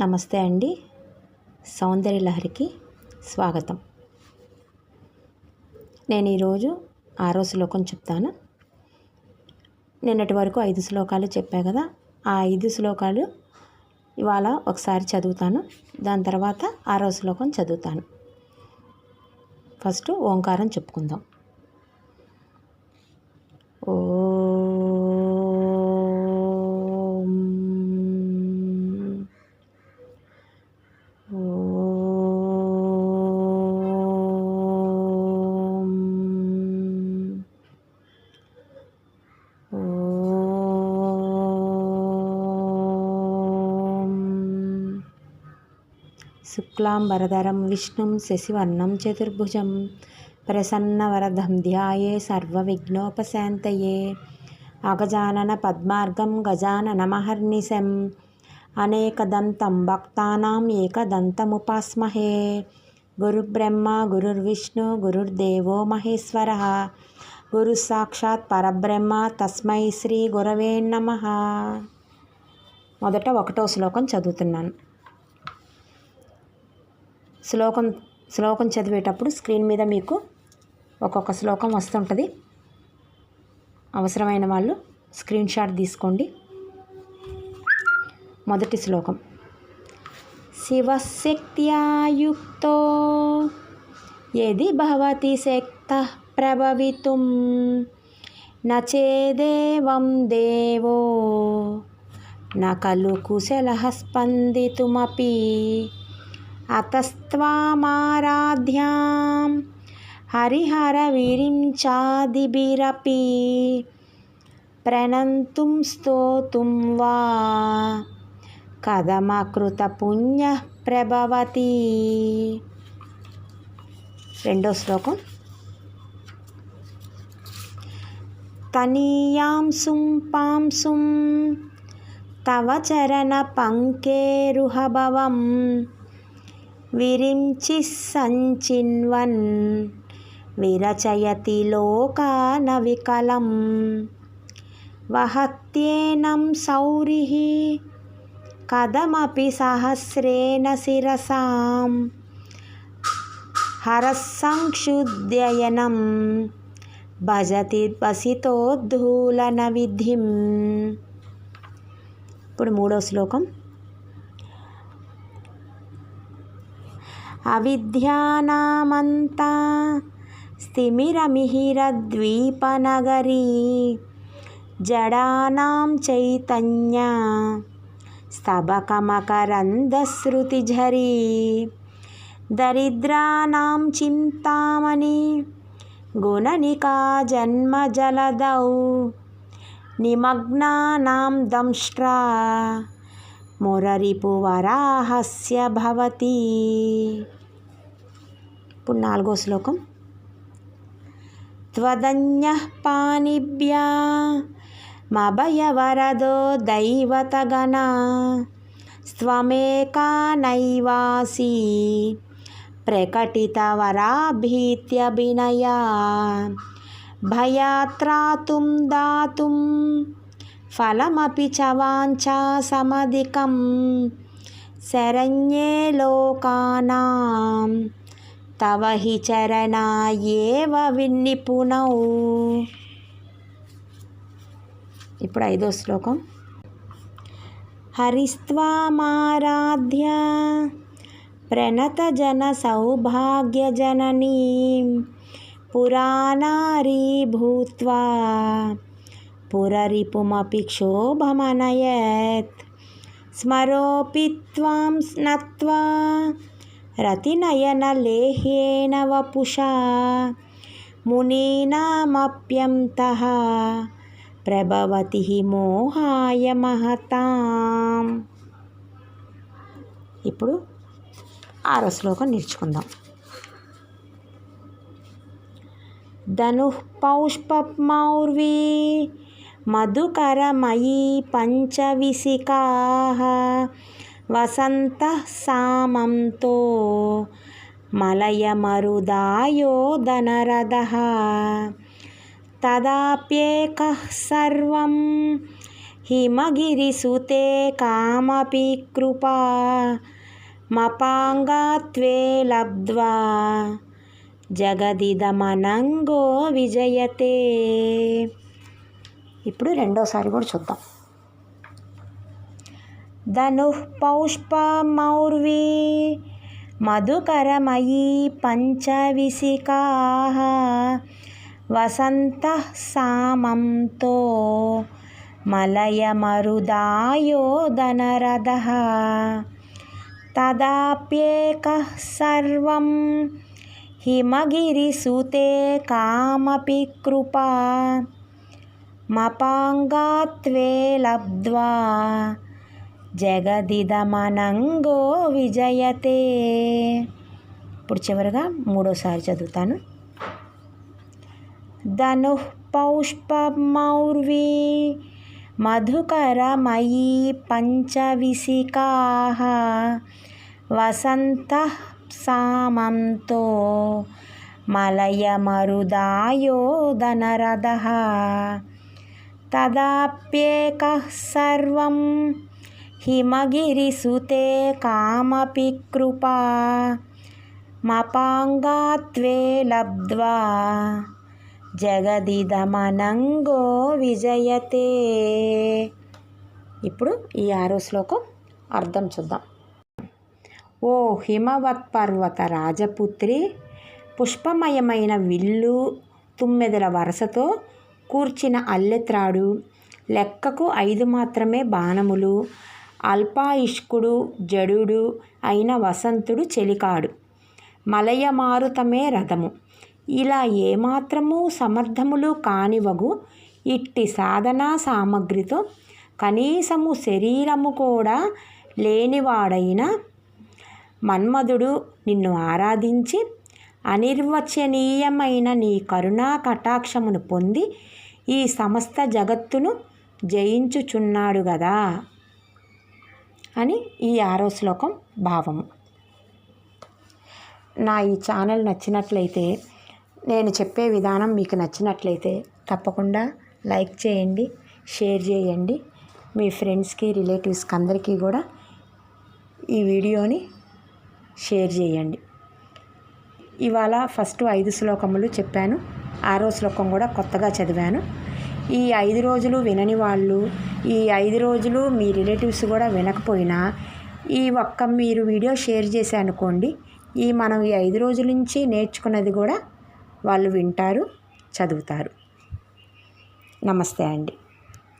నమస్తే అండి. సౌందర్య లహరికి స్వాగతం. నేను ఈరోజు ఆరో శ్లోకం చెప్తాను. నిన్నటి వరకు ఐదు శ్లోకాలు చెప్పా కదా ఆ ఐదు శ్లోకాలు ఇవాళ ఒకసారి చదువుతాను. దాని తర్వాత ఆరో శ్లోకం చదువుతాను. ఫస్ట్ ఓంకారం చెప్పుకుందాం. శుక్లాంబరధరం విష్ణుం శశివర్ణం చతుర్భుజం ప్రసన్నవరదం ధ్యాయే సర్వవిఘ్నోపశాంతయే. అగజానన పద్మార్గం గజాననమహర్నిశం అనేకదంతం భక్తానాం ఏకదంతముపాస్మహే. గురుబ్రహ్మ గురుర్విష్ణు గురుర్దేవో మహేశ్వర గురు సాక్షాత్ పరబ్రహ్మ తస్మై శ్రీ గురవే నమ. మొదట ఒకటో శ్లోకం చదువుతున్నాను. శ్లోకం శ్లోకం చదివేటప్పుడు స్క్రీన్ మీద మీకు ఒక్కొక్క శ్లోకం వస్తుంటుంది. అవసరమైన వాళ్ళు స్క్రీన్ షాట్ తీసుకోండి. మొదటి శ్లోకం. శివశక్త్యాయుక్తో ఏది భవతి శక్త ప్రభవితుం నచేదేవం దేవో న కుశల స్పందితుమీ స్పందితుమపి హరిహర విరించాదిభిరపి ప్రణంతుం స్తోతుం వా కథమకృతపుణ్యః ప్రభవతి రెండో శ్లోకం. తనీయాంసుం పాంసుం తవ చరణ పంకేరుహభవం విరించి సంచిన్వన్ విరచయతి లోకాన వికలం. వహత్యేనం సౌరిः కథమపి సహస్రేణ శిరసాం. హరస్సంక్షుద్యయనం భజతి వసితోద్ధూలన విధిం. ఇప్పుడు మూడో శ్లోకం. अविद्यानामन्ता। नगरी जडानां चैतन्या। स्तबकमकरन्दश्रुतिझरी। दरिद्राणां चिन्तामणि। गुणनिका जन्मजलदौ। निमग्ना दंष्ट्रा। मुररिपुवराहस्य भवती। ఇప్పుడు నాలుగో శ్లోకం. త్వదన్య పాణిభ్యా మభయవరదో దైవతగణా స్త్వమేకా నైవాసి ప్రకటితవరాభీత్యభినయా భయాత్రాతుం దాతుం ఫలమపి చ వాంఛా సమధికం శరణ్యే లోకానాం. తవ హి చరణాయేవ విన్నిపునౌ ఇప్పుడు ఐదో శ్లోకం హరిస్త్వామారాధ్య ప్రణతజన సౌభాగ్యజననీం పురాణారీ భూత్వా పురరిపుమపి క్షోభమనయత్ స్మరోపి త్వాం స్నత్వా రతినయనలేహ్యేన వపుషా మునీనామప్యంతః ప్రభవతి మోహాయ మహతాం. ఇప్పుడు ఆరో శ్లోకం నేర్చుకుందాం. ధను పౌష్పమౌర్వీ మధుకరమయీ పంచవిసికాः వసంత సామంతో మలయమరుదాయోదనరథः తదాప్యేకः సర్వం హిమగిరిసుతే కామపి కృపా. మపాంగాత్వే లబ్ధ్వా. జగదిదమనంగో విజయతే. ఇప్పుడు రెండోసారి కూడా చూద్దాం. ధను పౌష్పమౌర్వీ మధుకరమయీ పంచవిశికా వసంత సామంతో మలయమరుదాయోదనరథः తదాప్యేకः సర్వం హిమగిరిసుతే కామపి కృపా మపాంగాత్వే లబ్ధ్వా జగదిదమనంగో విజయతే. ఇప్పుడు చివరిగా మూడోసారి చదువుతాను. ధను పౌష్పమౌర్వీ మధుకరమయీ పంచవిశికా వసంత సామంతో మలయమరుదాయోదనరథः తదాప్యేక సర్వం హిమగిరిసుతే కామపి కృపా మపాంగాత్వే లబ్ధ్వా జగదిదమనంగో విజయతే ఇప్పుడు ఈ ఆరో శ్లోకం అర్థం చూద్దాం. ఓ హిమవత్పర్వత రాజపుత్రి పుష్పమయమైన విల్లు తుమ్మెదల వరసతో కూర్చిన అల్లెత్రాడు. లెక్కకు ఐదు మాత్రమే బాణములు అల్పాయుష్కుడు జడుడు అయిన వసంతుడు చెలికాడు. మలయమారుతమే రథము. ఇలా ఏమాత్రము సమర్థములు కానివగు ఇట్టి సాధనా సామగ్రితో కనీసము శరీరము కూడా లేనివాడైన మన్మధుడు నిన్ను ఆరాధించి అనిర్వచనీయమైన నీ కరుణా కటాక్షమును పొంది ఈ సమస్త జగత్తును జయించుచున్నాడు గదా. అని ఈ ఆరో శ్లోకం భావము. నా ఈ ఛానల్ నచ్చినట్లయితే నేను చెప్పే విధానం మీకు నచ్చినట్లయితే తప్పకుండా లైక్ చేయండి షేర్ చేయండి. మీ ఫ్రెండ్స్కి రిలేటివ్స్కి అందరికీ కూడా ఈ వీడియోని షేర్ చేయండి. ఇవాళ ఫస్ట్ ఐదు శ్లోకములు చెప్పాను. ఆరో శ్లోకం కూడా కొత్తగా చదివాను. ఈ ఐదు రోజులు వినని వాళ్ళు ఈ ఐదు రోజులు మీ రిలేటివ్స్ కూడా వినకపోయినా ఈ ఒక్క మీరు వీడియో షేర్ చేసి అనుకోండి ఈ మనం ఈ ఐదు రోజుల నుంచి నేర్చుకున్నది కూడా వాళ్ళు వింటారు చదువుతారు. నమస్తే అండి.